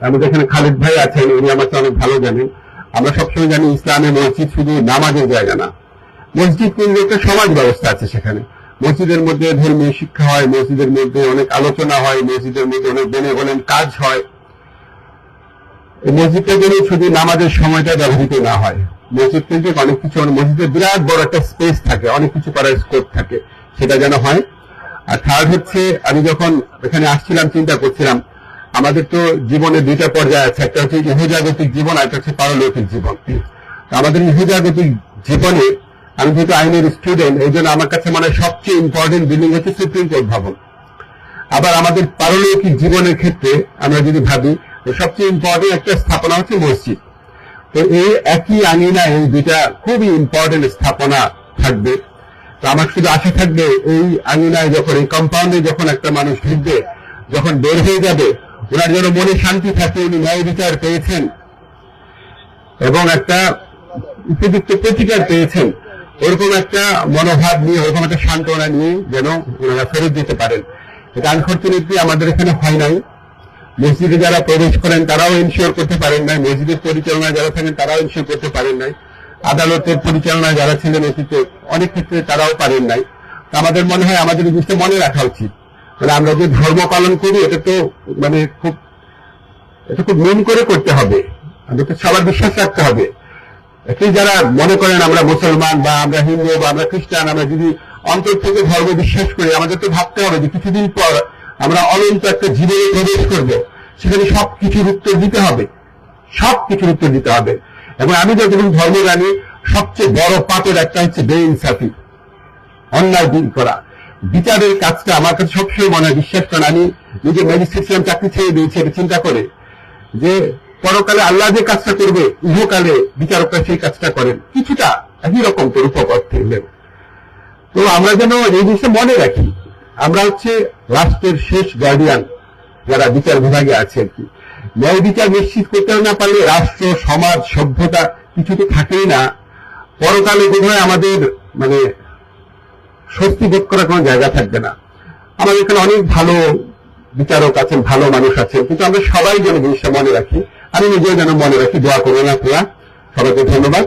আমাদের এখানে খালিদ ভাই আছেন, উনি আমাকে অনেক ভালো জানেন। আমরা সবসময় জানি ইসলামে মসজিদ শুধু নামাজের জায়গা না। মসজিদ কিন্তু একটা সমাজ ব্যবস্থা আছে সেখানে। মসজিদের মধ্যে ধর্মীয় শিক্ষা হয়, মসজিদের মধ্যে অনেক আলোচনা হয়, মসজিদের মধ্যে অনেক বনে বলেন কাজ হয়। মসজিদটা যেন শুধু নামাজের সময়টা ব্যবহৃত না হয়। মসজিদ কিন্তু অনেক কিছু মসজিদের বিরাট বড় একটা স্পেস থাকে, অনেক কিছু করার স্কোপ থাকে। সেটা যেন হয়। আর থার্ড হচ্ছে, আমি যখন এখানে আসছিলাম, চিন্তা করছিলাম আমাদের তো জীবনে দুইটা পর্যায়ে আছে। একটা হচ্ছে ইহজাগতিক জীবন, আর একটা হচ্ছে পারলৌকিক জীবন। আমাদের ইহজাগতিক জীবনে আমি যেহেতু আইনের স্টুডেন্ট এই জন্য আমার কাছে মানে সবচেয়ে ইম্পর্টেন্ট বিল্ডিং হচ্ছে সুপ্রিম কোর্ট ভবন। আবার আমাদের পারলৌকিক জীবনের ক্ষেত্রে আমরা যদি ভাবি সবচেয়ে ইম্পর্টেন্ট একটা স্থাপনা হচ্ছে মসজিদ। তো এই একই আঙিনা, এই দুইটা খুবই ইম্পর্টেন্ট স্থাপনা থাকবে। তো আমার শুধু আশা থাকবে, এই আঙিনায় যখন, এই কম্পাউন্ডে যখন একটা মানুষ ঢুকবে, যখন বের হয়ে যাবে ওনার যেন মনে শান্তি থাকে উনি ন্যায় বিচার পেয়েছেন এবং একটা উপযুক্ত প্রতিকার পেয়েছেন। ওরকম একটা মনোভাব নিয়ে, ওরকম একটা সান্ত্বনা নিয়ে যেন ওনারা ফেরত দিতে পারেন। এটা আনফর্চুনেটলি আমাদের এখানে হয় নাই। মসজিদে যারা প্রবেশ করেন, তারাও ইনশিওর করতে পারেন নাই। মসজিদের পরিচালনায় যারা থাকেন, তারাও ইনশিওর করতে পারেন নাই। আদালতের পরিচালনায় যারা ছিলেন, অতীতে অনেক ক্ষেত্রে তারাও পারেন নাই। আমাদের মনে হয়, আমাদের জিনিসটা মনে রাখা উচিত মানে আমরা যে ধর্ম পালন করি, এটা তো মানে খুব এটা খুব মন করে করতে হবে। আমাদের সবার বিশ্বাস রাখতে হবে। একই যারা মনে করেন আমরা মুসলমান বা আমরা হিন্দু বা আমরা খ্রিস্টান, আমরা যদি অন্তর থেকে ধর্ম বিশ্বাস করি, আমাদের তো ভাবতে হবে যে কিছুদিন পর আমরা অনন্ত একটা জীবনে প্রবেশ করব। সেখানে সব কিছুর উত্তর দিতে হবে। সব কিছুর উত্তর দিতে হবে। এবং আমি যতদিন ধর্ম জানি, সবচেয়ে বড় পাপের একটা হচ্ছে বেইনসাফি, অন্যায় দিন করা। বিচারের কাজটা আমার কাছে সবসময় মনে হয়, বিশ্বাস করেন, আমি নিজে ম্যাজিস্ট্রেট ছিলাম, চাকরি ছেড়ে দিয়েছি, এটা চিন্তা করে। যে পরকালে আল্লাহ যে কাজটা করবে ইহকালে বিচারকরা সেই কাজটা করেন। কিছুটা একই রকম অর্থে হলেও। তো আমরা যেন এই জিনিসটা মনে রাখি। আমরা হচ্ছে রাষ্ট্রের শেষ গার্ডিয়ান যারা বিচার বিভাগে আছে আর কি। ন্যায় বিচার নিশ্চিত করতে না পারলে রাষ্ট্র, সমাজ, সভ্যতা কিছু তো থাকেই না। পরকালে বোধ আমাদের মানে স্বস্তি বোধ করার কোনো জায়গা থাকবে না। আমাদের এখানে অনেক ভালো বিচারক আছেন, ভালো মানুষ আছেন, কিন্তু আমরা সবাই যেন জিনিসটা মনে রাখি। আমি নিজেও যেন মনে রাখি, দোয়া করবেন আপনারা। সবাইকে ধন্যবাদ।